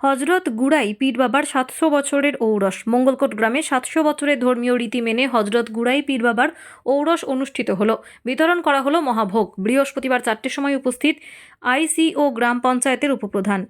হজরত গুড়াই পীর বাবার সাতশো বছরের ঔরস। মঙ্গলকোট গ্রামে সাতশো বছরের ধর্মীয় রীতি মেনে হজরত গুড়াই পীর বাবার ঔরস অনুষ্ঠিত হলো। বিতরণ করা হলো মহাভোগ। বৃহস্পতিবার চারটের সময় উপস্থিত আইসিও গ্রাম পঞ্চায়েতের উপপ্রধান।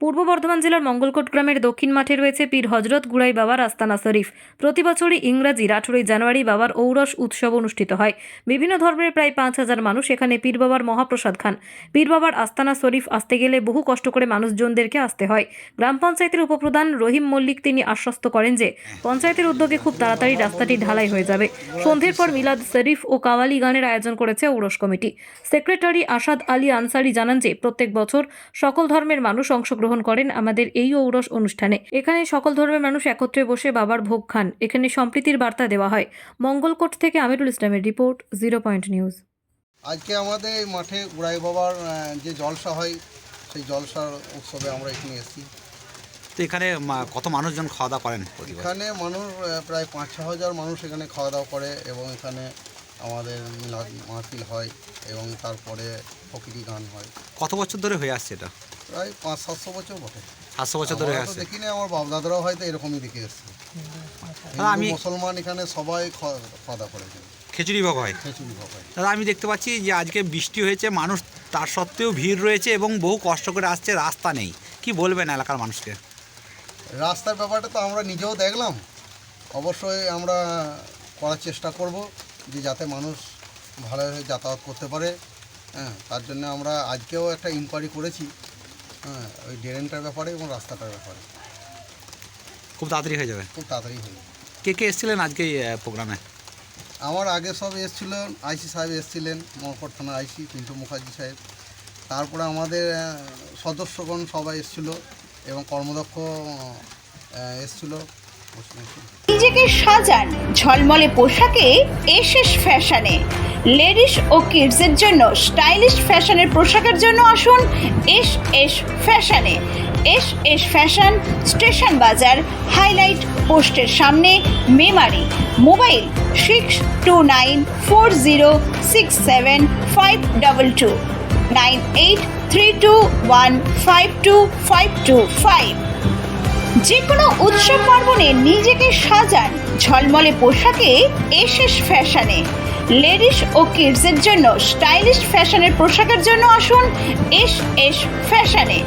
পূর্ব বর্ধমান জেলার মঙ্গলকোট গ্রামের দক্ষিণ মাঠে রয়েছে পীর হজরত গুড়াই বাবার আস্তানা শরীফ। প্রতি বছরই ইংরাজির আঠেরোই জানুয়ারি বাবার ঔরস উৎসব অনুষ্ঠিত হয়। বিভিন্ন ধর্মের প্রায় পাঁচ হাজার মানুষ এখানে পীর বাবার মহাপ্রসাদ খান। পীর বাবার আস্তানা শরীফ আসতে গেলে বহু কষ্ট করে মানুষজনদেরকে আসতে হয়। গ্রাম পঞ্চায়েতের উপপ্রধান রহিম মল্লিক তিনি আশ্বস্ত করেন যে, পঞ্চায়েতের উদ্যোগে খুব তাড়াতাড়ি রাস্তাটি ঢালাই হয়ে যাবে। সন্ধ্যের পর মিলাদ শরীফ ও কাওয়ালি গানের আয়োজন করেছে ঔরস কমিটি। সেক্রেটারি আসাদ আলী আনসারি জানান যে, প্রত্যেক বছর সকল ধর্মের মানুষ অংশগ্রহণ করেন আমাদের এই ঔরস অনুষ্ঠানে। এখানে সকল ধর্মের মানুষ একত্রে বসে বাবার ভোগ খান। এখানে সম্প্রীতির বার্তা দেওয়া হয়। মঙ্গলকোট থেকে আমিরুল ইসলামের রিপোর্ট জিরো পয়েন্ট নিউজ। আজকে আমাদের এই মাঠে উড়াই বাবার যে জলসা হয় সেই জলসার উৎসবে আমরা এখানে এসেছি। তো এখানে মা- কত মানুষজন খাওয়া দাওয়া করেন এখানে মানুষ প্রায় পাঁচ ছ হাজার মানুষ এখানে খাওয়া দাওয়া করে এবং এখানে আমাদের মিলাদ মাহফিল হয় এবং তারপরে ফকিরি গান হয়। কত বছর ধরে হয়ে আসছে এটা? প্রায় পাঁচ সাতশো বছর বটে। সাতশো বছর ধরে তো দেখিনি আমার বাপ দাদারাও হয়তো এরকমই দেখে এসছে। আমি- মুসলমান এখানে সবাই খাওয়া করে খিচুড়ি ভোগ হয়। খিচুড়ি ভোগ হয়। দাদা আমি দেখতে পাচ্ছি যে আজকে বৃষ্টি হয়েছে মানুষ তার সত্ত্বেও ভিড় রয়েছে এবং বহু কষ্ট করে আসছে রাস্তা নেই। কি বলবেন এলাকার মানুষকে? রাস্তার ব্যাপারটা তো আমরা নিজেও দেখলাম। অবশ্যই আমরা করার চেষ্টা করব যে যাতে মানুষ ভালোভাবে যাতায়াত করতে পারে। হ্যাঁ তার জন্য আমরা আজকেও একটা ইনকোয়ারি করেছি। হ্যাঁ ওই ড্রেনটার ব্যাপারে এবং রাস্তাটার ব্যাপারে। খুব তাড়াতাড়ি হয়ে যাবে? খুব তাড়াতাড়ি হয়ে যাবে। কে কে এসেছিলেন আজকে এই প্রোগ্রামে? আমার আগে সব এসেছিলেন আইসি সাহেব এসেছিলেন মহকর থানার আইসি পিন্টু মুখার্জি সাহেব। তারপরে আমাদের সদস্যগণ সবাই এসেছিল এবং কর্মদক্ষ এসেছিল। নিজেকে সাজান ঝলমলে পোশাকে এসএস ফ্যাশনে। লেডিস ও কিডসের জন্য স্টাইলিশ ফ্যাশনের পোশাকের জন্য আসুন এস এস ফ্যাশনে। এস এস ফ্যাশন স্টেশন বাজার, হাইলাইট পোস্টের সামনে Memari. Mobile six two nine four zero six seven five double two. Nine eight three two one five two five two five. যে কোনো উৎসব পার্বণে নিজেকে সাজান ঝলমলে পোশাকে এস এস ফ্যাশনে। লেডিস ও কিডসের জন্য স্টাইলিশ ফ্যাশনের পোশাকের জন্য আসুন এস এস ফ্যাশনে।